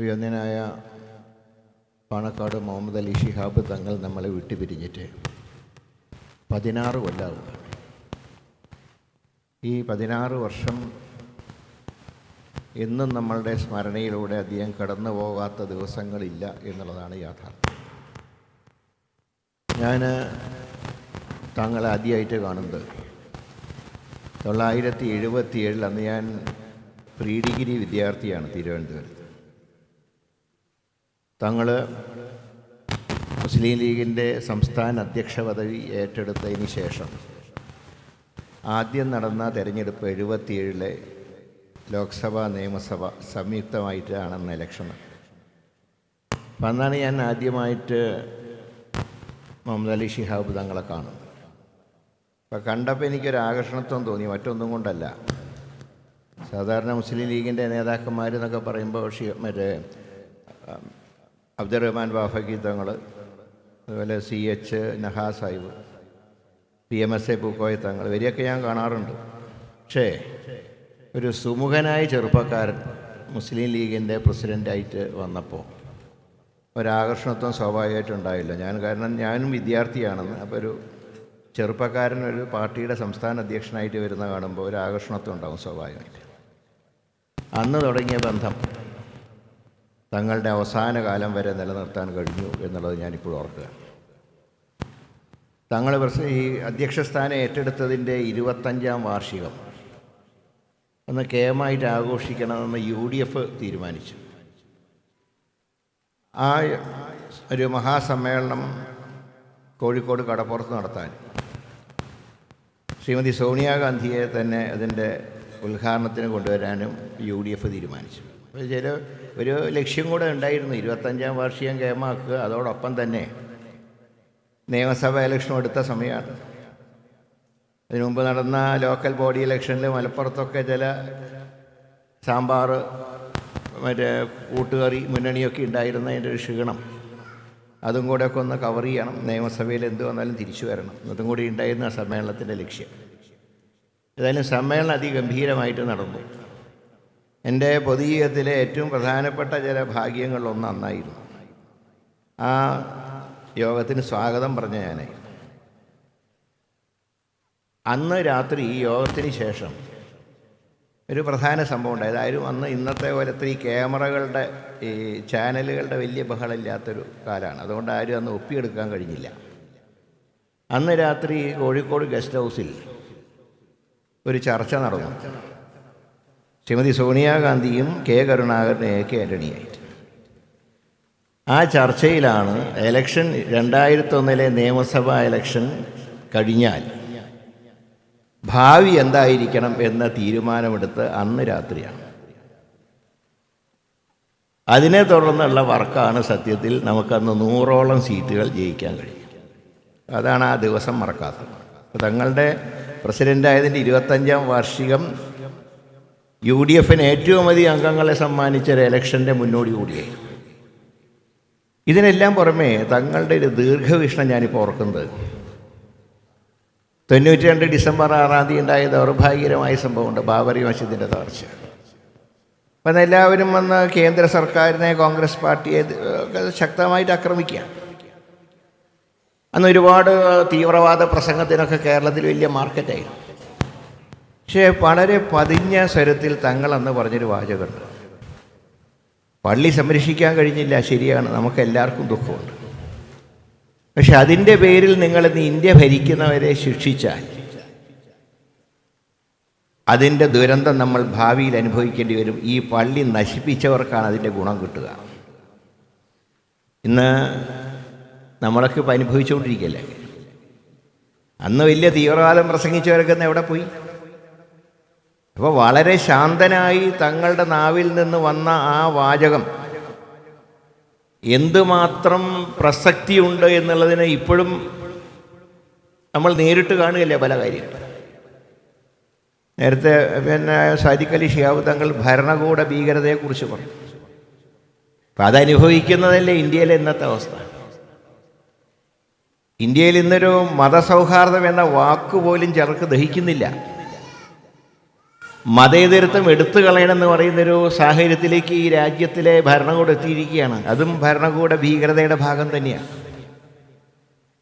പ്രിയന്യനായ പാണക്കാട് മുഹമ്മദ് അലി ഷിഹാബ് തങ്ങൾ നമ്മളെ വിട്ടുപിരിഞ്ഞിട്ട് പതിനാറ് കൊല്ലാവുക ഈ പതിനാറ് വർഷം എന്നും നമ്മളുടെ സ്മരണയിലൂടെ അധികം കടന്നു പോകാത്ത ദിവസങ്ങളില്ല എന്നുള്ളതാണ് യാഥാർത്ഥ്യം. ഞാൻ താങ്കളെ ആദ്യമായിട്ട് കാണുന്നത്. തൊള്ളായിരത്തി എഴുപത്തി ഏഴിൽ അന്ന് ഞാൻ പ്രീ ഡിഗ്രി വിദ്യാർത്ഥിയാണ് തിരുവനന്തപുരത്ത്. തങ്ങൾ മുസ്ലിം ലീഗിന്റെ സംസ്ഥാന അധ്യക്ഷ പദവി ഏറ്റെടുത്തതിന് ശേഷം ആദ്യം നടന്ന തെരഞ്ഞെടുപ്പ് എഴുപത്തിയേഴിലെ ലോക്സഭ നിയമസഭ സംയുക്തമായിട്ടാണെന്ന ഇലക്ഷൻ അന്നാണ് ഞാൻ ആദ്യമായിട്ട് മുഹമ്മദ് അലി ഷിഹാബ് തങ്ങളെ കാണുന്നത്. അപ്പോൾ കണ്ടപ്പോൾ എനിക്കൊരു ആകർഷണത്വം തോന്നി മറ്റൊന്നും കൊണ്ടല്ല. സാധാരണ മുസ്ലിം ലീഗിന്റെ നേതാക്കന്മാരെന്നൊക്കെ പറയുമ്പോൾ ഷി മറ്റേ അബ്ദുറഹ്മാൻ ബാഫക്കി തങ്ങൾ അതുപോലെ C H Naha Sahib P M S A Pookoya Thangal ഇവരെയൊക്കെ ഞാൻ കാണാറുണ്ട്. പക്ഷേ ഒരു സുമുഖനായ ചെറുപ്പക്കാരൻ മുസ്ലിം ലീഗിന്റെ പ്രസിഡന്റായിട്ട് വന്നപ്പോൾ ഒരാകർഷണത്വം സ്വാഭാവികമായിട്ടും ഉണ്ടായില്ല ഞാൻ കാരണം ഞാനും വിദ്യാർത്ഥിയാണെന്ന്. അപ്പോൾ ഒരു ചെറുപ്പക്കാരൻ ഒരു പാർട്ടിയുടെ സംസ്ഥാന അധ്യക്ഷനായിട്ട് വരുന്ന കാണുമ്പോൾ ഒരു ആകർഷണത്വം ഉണ്ടാകും സ്വാഭാവികമായിട്ട്. അന്ന് തുടങ്ങിയ ബന്ധം തങ്ങളുടെ അവസാന കാലം വരെ നിലനിർത്താൻ കഴിഞ്ഞു എന്നുള്ളത് ഞാനിപ്പോൾ ഓർക്കുക. തങ്ങൾ ഈ അധ്യക്ഷസ്ഥാനം ഏറ്റെടുത്തതിന്റെ ഇരുപത്തഞ്ചാം വാർഷികം ഒന്ന് കേമായിട്ട് ആഘോഷിക്കണമെന്ന് യു ഡി എഫ് തീരുമാനിച്ചു. ആ ഒരു മഹാസമ്മേളനം കോഴിക്കോട് കടപ്പുറത്ത് നടത്താൻ. ശ്രീമതി സോണിയാഗാന്ധിയെ തന്നെ അതിന്റെ ഉദ്ഘാടനത്തിന് കൊണ്ടുവരാനും യു ഡി എഫ് തീരുമാനിച്ചു. ചില ഒരു ലക്ഷ്യം കൂടെ ഉണ്ടായിരുന്നു. ഇരുപത്തഞ്ചാം വാർഷികം കേമാക്കുക അതോടൊപ്പം തന്നെ നിയമസഭാ ഇലക്ഷനും എടുത്ത സമയമാണ്. അതിനു മുമ്പ് നടന്ന ലോക്കൽ ബോഡി ഇലക്ഷനിൽ മലപ്പുറത്തൊക്കെ ചില സാമ്പാർ മറ്റേ കൂട്ടുകറി മുന്നണിയൊക്കെ ഉണ്ടായിരുന്നതിന്റെ ഒരു ക്ഷീണം. അതും കൂടെ ഒക്കെ ഒന്ന് കവർ ചെയ്യണം. നിയമസഭയിൽ എന്ത് വന്നാലും തിരിച്ചു വരണം. അതും കൂടി ഉണ്ടായിരുന്ന സമ്മേളനത്തിന്റെ ലക്ഷ്യം. ഏതായാലും സമ്മേളനം അതിഗംഭീരമായിട്ട് നടന്നു. എന്റെ പൊതുജീവിതത്തിലെ ഏറ്റവും പ്രധാനപ്പെട്ട ചില ഭാഗ്യങ്ങളിലൊന്ന് അന്നായിരുന്നു ആ യോഗത്തിന് സ്വാഗതം പറഞ്ഞ ഞാനായി അന്ന് രാത്രി ഈ യോഗത്തിന് ശേഷം ഒരു പ്രധാന സംഭവം ഉണ്ടായത് ആരും അന്ന് ഇന്നത്തെ പോലത്തെ ഈ ക്യാമറകളുടെ ഈ ചാനലുകളുടെ വലിയ ബഹളമില്ലാത്തൊരു കാലമാണ്. അതുകൊണ്ട് ആരും അന്ന് ഒപ്പിയെടുക്കാൻ കഴിഞ്ഞില്ല. അന്ന് രാത്രി കോഴിക്കോട് ഗസ്റ്റ് ഹൗസിൽ ഒരു ചർച്ച നടന്നു. ശ്രീമതി സോണിയാഗാന്ധിയും കെ കരുണാകരനും എ കെ ആന്റണിയായിട്ട് ആ ചർച്ചയിലാണ് എലക്ഷൻ രണ്ടായിരത്തൊന്നിലെ നിയമസഭാ എലക്ഷൻ കഴിഞ്ഞാൽ ഭാവി എന്തായിരിക്കണം എന്ന തീരുമാനമെടുത്ത് അന്ന് രാത്രിയാണ്. അതിനെ തുടർന്നുള്ള വർക്കാണ് സത്യത്തിൽ നമുക്കന്ന് നൂറോളം സീറ്റുകൾ ജയിക്കാൻ കഴിയും. അതാണ് ആ ദിവസം മറക്കാത്തത്. തങ്ങളുടെ പ്രസിഡന്റായതിന്റെ ഇരുപത്തഞ്ചാം വാർഷികം യു ഡി എഫിന് ഏറ്റവും അധികം അംഗങ്ങളെ സമ്മാനിച്ച ഒരു ഇലക്ഷന്റെ മുന്നോടി കൂടിയായി. ഇതിനെല്ലാം പുറമേ തങ്ങളുടെ ഒരു ദീർഘവീക്ഷണം ഞാനിപ്പോൾ ഓർക്കുന്നത്. തൊണ്ണൂറ്റി രണ്ട് ഡിസംബർ ആറാം തീയതി ഉണ്ടായ ദൗർഭാഗ്യകരമായ സംഭവമുണ്ട് ബാബറി മസ്ജിദിന്റെ തകർച്ച. അപ്പം എല്ലാവരും വന്ന് കേന്ദ്ര സർക്കാരിനെ കോൺഗ്രസ് പാർട്ടിയെ ശക്തമായിട്ട് ആക്രമിക്കുക. അന്ന് ഒരുപാട് തീവ്രവാദ പ്രസംഗത്തിനൊക്കെ കേരളത്തിൽ വലിയ മാർക്കറ്റായിരുന്നു പക്ഷേ വളരെ പതിഞ്ഞ സ്വരത്തിൽ തങ്ങൾ അന്ന് പറഞ്ഞൊരു വാചകമുണ്ട്. പള്ളി സംരക്ഷിക്കാൻ കഴിഞ്ഞില്ല ശരിയാണ്. നമുക്ക് എല്ലാവർക്കും ദുഃഖമുണ്ട്. പക്ഷെ അതിന്റെ പേരിൽ നിങ്ങൾ ഇന്ന് ഇന്ത്യ ഭരിക്കുന്നവരെ ശിക്ഷിച്ചാൽ അതിന്റെ ദുരന്തം നമ്മൾ ഭാവിയിൽ അനുഭവിക്കേണ്ടി വരും. ഈ പള്ളി നശിപ്പിച്ചവർക്കാണ് അതിന്റെ ഗുണം കിട്ടുക. ഇന്ന് നമ്മളൊക്കെ ഇപ്പം അനുഭവിച്ചുകൊണ്ടിരിക്കുകയല്ലേ? അന്ന് വലിയ തീവ്രവാദം പ്രസംഗിച്ചവരൊക്കെ എവിടെ പോയി? അപ്പോൾ വളരെ ശാന്തനായി തങ്ങളുടെ നാവിൽ നിന്ന് വന്ന ആ വാചകം. എന്തുമാത്രം പ്രസക്തിയുണ്ട് എന്നുള്ളതിനെ ഇപ്പോഴും നമ്മൾ നേരിട്ട് കാണുകയല്ലേ പല കാര്യങ്ങൾ. നേരത്തെ പിന്നെ സാദിഖ് ഷിയാബ് തങ്ങൾ ഭരണകൂട ഭീകരതയെക്കുറിച്ച് പറഞ്ഞു. അപ്പം അതനുഭവിക്കുന്നതല്ലേ ഇന്ത്യയിലെ ഇന്നത്തെ അവസ്ഥ. ഇന്ത്യയിൽ ഇന്നൊരു മതസൗഹാർദ്ദം എന്ന വാക്ക് പോലും ചിലർക്ക് ദഹിക്കുന്നില്ല. മതേതരത്വം എടുത്തു കളയണമെന്ന് പറയുന്നൊരു സാഹചര്യത്തിലേക്ക് ഈ രാജ്യത്തിലെ ഭരണകൂടം എത്തിയിരിക്കുകയാണ്. അതും ഭരണകൂട ഭീകരതയുടെ ഭാഗം തന്നെയാണ്.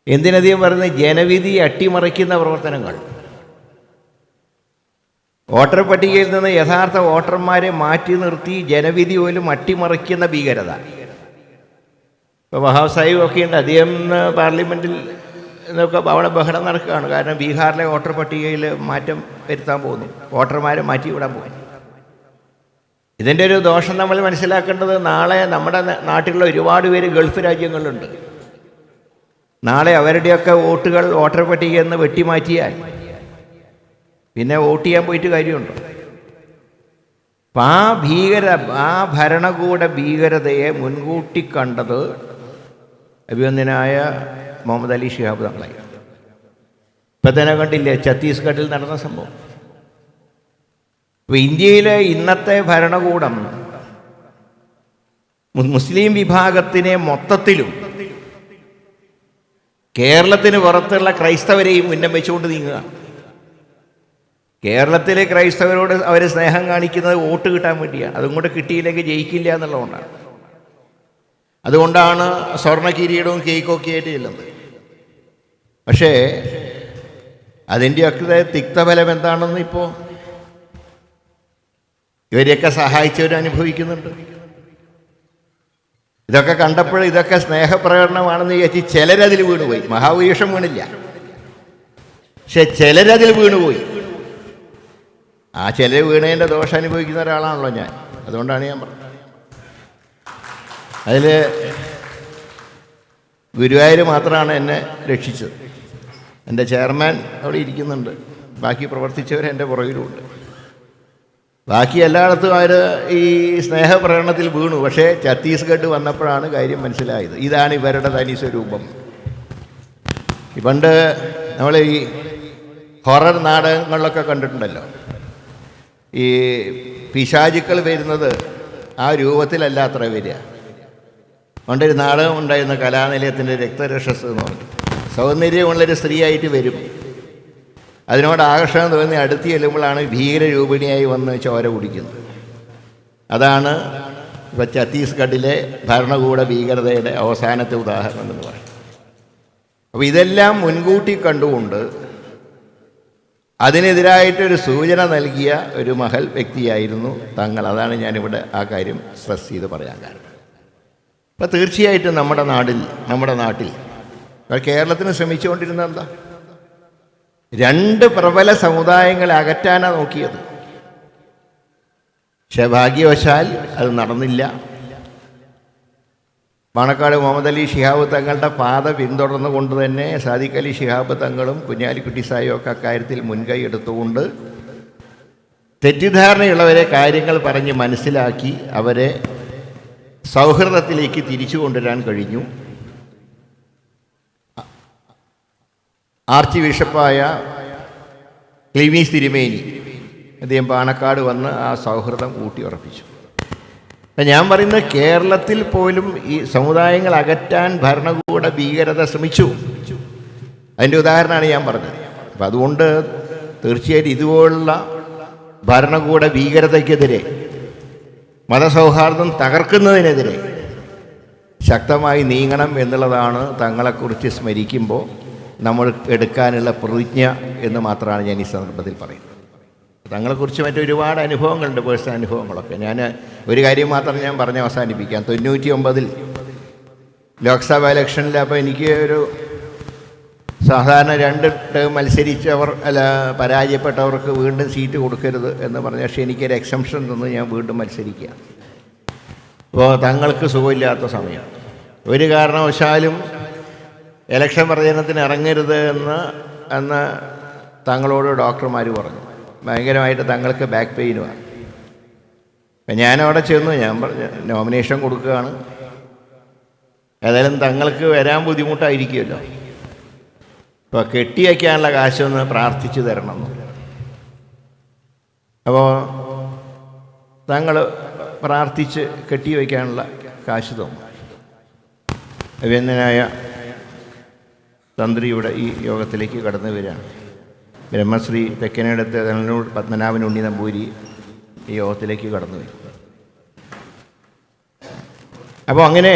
എന്തിനധികം പറയുന്നത് ജനവിധി അട്ടിമറിക്കുന്ന പ്രവർത്തനങ്ങൾ. വോട്ടർ പട്ടികയിൽ നിന്ന് യഥാർത്ഥ വോട്ടർമാരെ മാറ്റി നിർത്തി ജനവിധി പോലും അട്ടിമറിക്കുന്ന ഭീകരത. ഇപ്പോൾ മഹാസാഹിബ് ഒക്കെ ഉണ്ട് അദ്ദേഹം പാർലമെന്റിൽ എന്നൊക്കെ അവിടെ ബഹളം നടക്കുകയാണ്. കാരണം ബീഹാറിലെ വോട്ടർ പട്ടികയിൽ മാറ്റം വരുത്താൻ പോകുന്നു. വോട്ടർമാരെ മാറ്റി വിടാൻ പോകുന്നു. ഇതിന്റെ ഒരു ദോഷം നമ്മൾ മനസ്സിലാക്കേണ്ടത് നാളെ നമ്മുടെ നാട്ടിലുള്ള ഒരുപാട് പേര് ഗൾഫ് രാജ്യങ്ങളിലുണ്ട്. നാളെ അവരുടെയൊക്കെ വോട്ടുകൾ വോട്ടർ പട്ടികയിൽ നിന്ന് വെട്ടിമാറ്റിയാൽ പിന്നെ വോട്ട് ചെയ്യാൻ പോയിട്ട് കാര്യമുണ്ടോ? അപ്പം ആ ഭീകര ആ ഭരണകൂട ഭീകരതയെ മുൻകൂട്ടി കണ്ടത് അഭിവന്ദനായ മുഹമ്മദ് അലി ഷിഹാബ് തങ്ങളായി. ഇപ്പം തന്നെ കണ്ടില്ലേ ഛത്തീസ്ഗഡിൽ നടന്ന സംഭവം. അപ്പോൾ ഇന്ത്യയിലെ ഇന്നത്തെ ഭരണകൂടം മുസ്ലിം വിഭാഗത്തിനെ മൊത്തത്തിലും കേരളത്തിന് പുറത്തുള്ള ക്രൈസ്തവരെയും ഉന്നം വെച്ചുകൊണ്ട് നീങ്ങുക. കേരളത്തിലെ ക്രൈസ്തവരോട് അവർ സ്നേഹം കാണിക്കുന്നത് വോട്ട് കിട്ടാൻ വേണ്ടിയാണ്. അതും കൂടെ കിട്ടിയില്ലെങ്കിൽ ജയിക്കില്ല എന്നുള്ളതുകൊണ്ടാണ്. അതുകൊണ്ടാണ് സ്വർണ കിരീടവും കേക്കൊക്കെ ആയിട്ട് ചെല്ലുന്നത്. പക്ഷേ അതിന്റെയൊക്കെ തിക്തഫലം എന്താണെന്ന് ഇപ്പോൾ ഇവരെയൊക്കെ സഹായിച്ചവർ അനുഭവിക്കുന്നുണ്ട്. ഇതൊക്കെ കണ്ടപ്പോൾ ഇതൊക്കെ സ്നേഹപ്രകടനമാണെന്ന് വിചാരിച്ച് ചിലരതിൽ വീണുപോയി. മഹാവീഷം വീണില്ല. പക്ഷെ ചിലരതിൽ വീണുപോയി. ആ ചിലർ വീണതിന്റെ ദോഷം അനുഭവിക്കുന്ന ഒരാളാണല്ലോ ഞാൻ. അതുകൊണ്ടാണ് ഞാൻ പറഞ്ഞത്. അതിൽ ഗുരുവായൂർ മാത്രമാണ് എന്നെ രക്ഷിച്ചത്. എന്റെ ചെയർമാൻ അവിടെ ഇരിക്കുന്നുണ്ട്. ബാക്കി പ്രവർത്തിച്ചവർ എന്റെ പുറകിലുമുണ്ട് ബാക്കി എല്ലായിടത്തും അവർ ഈ സ്നേഹപ്രകടനത്തിൽ വീണു. പക്ഷേ ഛത്തീസ്ഗഡ് വന്നപ്പോഴാണ് കാര്യം മനസ്സിലായത്. ഇതാണ് ഇവരുടെ തനി സ്വരൂപം. പണ്ട് നമ്മൾ ഈ ഹൊറർ നാടകങ്ങളിലൊക്കെ കണ്ടിട്ടുണ്ടല്ലോ. ഈ പിശാചുക്കൾ വരുന്നത് ആ രൂപത്തിലല്ല അത്ര വരിക. പണ്ടൊരു നാടകം ഉണ്ടായിരുന്ന കലാനിലയത്തിന്റെ രക്തരക്ഷസ് എന്ന് പറഞ്ഞു. സൗന്ദര്യമുള്ളൊരു സ്ത്രീയായിട്ട് വരും. അതിനോട് ആകർഷണം തോന്നി അടുത്ത് ചെല്ലുമ്പോഴാണ് ഭീകരരൂപിണിയായി വന്ന് ചോര കുടിക്കുന്നത്. അതാണ് ഇപ്പോൾ ഛത്തീസ്ഗഡിലെ ഭരണകൂട ഭീകരതയുടെ അവസാനത്തെ ഉദാഹരണം എന്ന് പറയും അപ്പോൾ ഇതെല്ലാം മുൻകൂട്ടി കണ്ടുകൊണ്ട് അതിനെതിരായിട്ടൊരു സൂചന നൽകിയ ഒരു മഹൽ വ്യക്തിയായിരുന്നു തങ്ങൾ. അതാണ് ഞാനിവിടെ ആ കാര്യം സ്ട്രെസ് ചെയ്ത് പറയാൻ കാരണം. അപ്പോൾ തീർച്ചയായിട്ടും നമ്മുടെ നാടിൽ നമ്മുടെ നാട്ടിൽ കേരളത്തിന് ശ്രമിച്ചുകൊണ്ടിരുന്നത് എന്താ? രണ്ട് പ്രബല സമുദായങ്ങളെ അകറ്റാനാണ് നോക്കിയത്. പക്ഷെ ഭാഗ്യവശാൽ അത് നടന്നില്ല. പാണക്കാട് മുഹമ്മദ് അലി ഷിഹാബ് തങ്ങളുടെ പാത പിന്തുടർന്നുകൊണ്ട് തന്നെ സാദിഖ് അലി ഷിഹാബ് തങ്ങളും കുഞ്ഞാലിക്കുട്ടി സായും ഒക്കെ അക്കാര്യത്തിൽ മുൻകൈ എടുത്തുകൊണ്ട് തെറ്റിദ്ധാരണയുള്ളവരെ കാര്യങ്ങൾ പറഞ്ഞ് മനസ്സിലാക്കി അവരെ സൗഹൃദത്തിലേക്ക് തിരിച്ചു കൊണ്ടുവരാൻ കഴിഞ്ഞു. ആർച്ച് ബിഷപ്പായ ക്ലിമീസ് തിരുമേനി. അദ്ദേഹം പാണക്കാട് വന്ന് ആ സൗഹൃദം ഊട്ടിയുറപ്പിച്ചു അപ്പം ഞാൻ പറയുന്നത് കേരളത്തിൽ പോലും ഈ സമുദായങ്ങൾ അകറ്റാൻ ഭരണകൂട ഭീകരത ശ്രമിച്ചു. അതിന്റെ ഉദാഹരണമാണ് ഞാൻ പറഞ്ഞത്. അപ്പം അതുകൊണ്ട് തീർച്ചയായിട്ടും ഇതുപോലുള്ള ഭരണകൂട ഭീകരതയ്ക്കെതിരെ മതസൗഹാർദ്ദം തകർക്കുന്നതിനെതിരെ ശക്തമായി നീങ്ങണം എന്നുള്ളതാണ് തങ്ങളെക്കുറിച്ച് സ്മരിക്കുമ്പോൾ നമ്മൾ എടുക്കാനുള്ള പ്രതിജ്ഞ എന്ന് മാത്രമാണ് ഞാൻ ഈ സന്ദർഭത്തിൽ പറയുന്നത്. തങ്ങളെക്കുറിച്ച് മറ്റൊരുപാട് അനുഭവങ്ങളുണ്ട് പേഴ്സണൽ അനുഭവങ്ങളൊക്കെ. ഞാൻ ഒരു കാര്യം മാത്രം ഞാൻ പറഞ്ഞ് അവസാനിപ്പിക്കാം. തൊണ്ണൂറ്റി ഒമ്പതിൽ ലോക്സഭാ ഇലക്ഷനിൽ അപ്പോൾ എനിക്ക് ഒരു സാധാരണ രണ്ട് ടേം മത്സരിച്ചവർ അല്ല പരാജയപ്പെട്ടവർക്ക് വീണ്ടും സീറ്റ് കൊടുക്കരുത് എന്ന് പറഞ്ഞ പക്ഷേ എനിക്കൊരു എക്സംഷൻ തന്ന് ഞാൻ വീണ്ടും മത്സരിക്കുക അപ്പോൾ തങ്ങൾക്ക് സുഖമില്ലാത്ത സമയം. ഒരു കാരണവശാലും ഇലക്ഷൻ പ്രചരണത്തിന് ഇറങ്ങരുത് എന്ന് എന്ന് തങ്ങളോട് ഡോക്ടർമാർ പറഞ്ഞു. ഭയങ്കരമായിട്ട് തങ്ങൾക്ക് ബാക്ക് പെയിനുമാണ് അപ്പം ഞാനവിടെ ചെന്നു ഞാൻ പറഞ്ഞു നോമിനേഷൻ കൊടുക്കുകയാണ്. ഏതായാലും തങ്ങൾക്ക് വരാൻ ബുദ്ധിമുട്ടായിരിക്കുമല്ലോ. അപ്പോൾ കെട്ടി വയ്ക്കാനുള്ള കാശൊന്ന് പ്രാർത്ഥിച്ചു തരണം. അപ്പോൾ തങ്ങൾ പ്രാർത്ഥിച്ച് കെട്ടി വയ്ക്കാനുള്ള കാശ് തന്നു. അഭിനന്ദനായ തന്ത്രി ഇവിടെ ഈ യോഗത്തിലേക്ക് കടന്നു വരികയാണ് ബ്രഹ്മശ്രീ തെക്കനടുത്ത് തന്നൂർ പത്മനാഭൻ ഉണ്ണി നമ്പൂരി ഈ യോഗത്തിലേക്ക് കടന്നു വരും. അപ്പോൾ അങ്ങനെ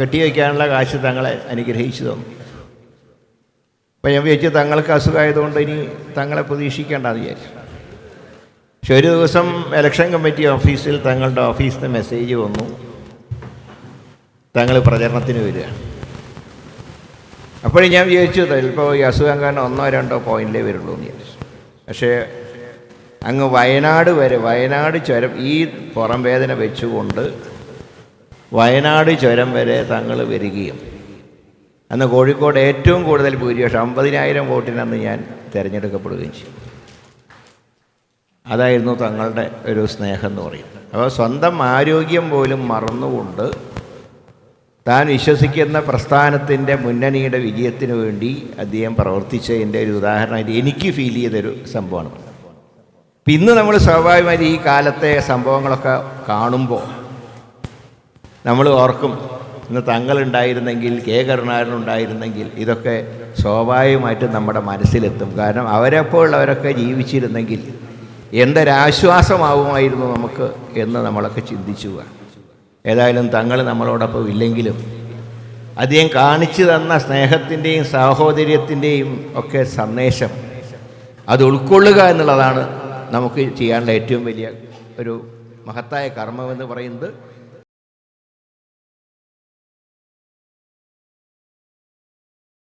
കെട്ടിവയ്ക്കാനുള്ള കാശ് തങ്ങളെ അനുഗ്രഹിച്ചു തന്നു. അപ്പം ഞാൻ വിചാരിച്ചു തങ്ങൾക്ക് അസുഖമായതുകൊണ്ട് ഇനി തങ്ങളെ പ്രതീക്ഷിക്കേണ്ടെന്ന് വിചാരിച്ചു. പക്ഷെ ഒരു ദിവസം ഇലക്ഷൻ കമ്മിറ്റി ഓഫീസിൽ തങ്ങളുടെ ഓഫീസിൽ നിന്ന് മെസ്സേജ് വന്നു. തങ്ങൾ പ്രചരണത്തിന് വരിക. അപ്പോഴും ഞാൻ വിചാരിച്ചു ചിലപ്പോൾ ഈ അസുഖം കാരണം ഒന്നോ രണ്ടോ പോയിന്റിലേ വരുള്ളൂ എന്ന് വിചാരിച്ചു. പക്ഷേ അങ്ങ് വയനാട് വരെ വയനാട് ചുരം ഈ പുറം വേദന വെച്ചുകൊണ്ട് വയനാട് ചുരം വരെ തങ്ങൾ വരികയും. അന്ന് കോഴിക്കോട് ഏറ്റവും കൂടുതൽ ഭൂരിപക്ഷം അമ്പതിനായിരം വോട്ടിനന്ന് ഞാൻ തിരഞ്ഞെടുക്കപ്പെടുകയും ചെയ്തു. അതായിരുന്നു തങ്ങളുടെ ഒരു സ്നേഹം എന്ന് പറയുന്നത്. അപ്പോൾ സ്വന്തം ആരോഗ്യം പോലും മറന്നുകൊണ്ട് താൻ വിശ്വസിക്കുന്ന പ്രസ്ഥാനത്തിന്റെ മുന്നണിയുടെ വിജയത്തിന് വേണ്ടി അദ്ദേഹം പ്രവർത്തിച്ചതിന്റെ ഒരു ഉദാഹരണമായിട്ട് എനിക്ക് ഫീൽ ചെയ്തൊരു സംഭവമാണ്. ഇന്ന് നമ്മൾ സ്വാഭാവികമായിട്ട് ഈ കാലത്തെ സംഭവങ്ങളൊക്കെ കാണുമ്പോൾ നമ്മൾ ഓർക്കും ഇന്ന് തങ്ങളുണ്ടായിരുന്നെങ്കിൽ കെ കരുണാകരൻ ഉണ്ടായിരുന്നെങ്കിൽ ഇതൊക്കെ സ്വാഭാവികമായിട്ടും നമ്മുടെ മനസ്സിലെത്തും. കാരണം അവരെപ്പോഴുള്ളവരൊക്കെ ജീവിച്ചിരുന്നെങ്കിൽ എന്തൊരാശ്വാസമാവുമായിരുന്നു നമുക്ക് എന്ന് നമ്മളൊക്കെ ചിന്തിച്ചു പോവാം ഏതായാലും തങ്ങൾ നമ്മളോടൊപ്പം ഇല്ലെങ്കിലും അദ്ദേഹം കാണിച്ചു തന്ന സ്നേഹത്തിന്റെയും സാഹോദര്യത്തിന്റെയും ഒക്കെ സന്ദേശം അത് ഉൾക്കൊള്ളുക എന്നുള്ളതാണ് നമുക്ക് ചെയ്യാനുള്ള ഏറ്റവും വലിയ ഒരു മഹത്തായ കർമ്മമെന്ന് പറയുന്നത്.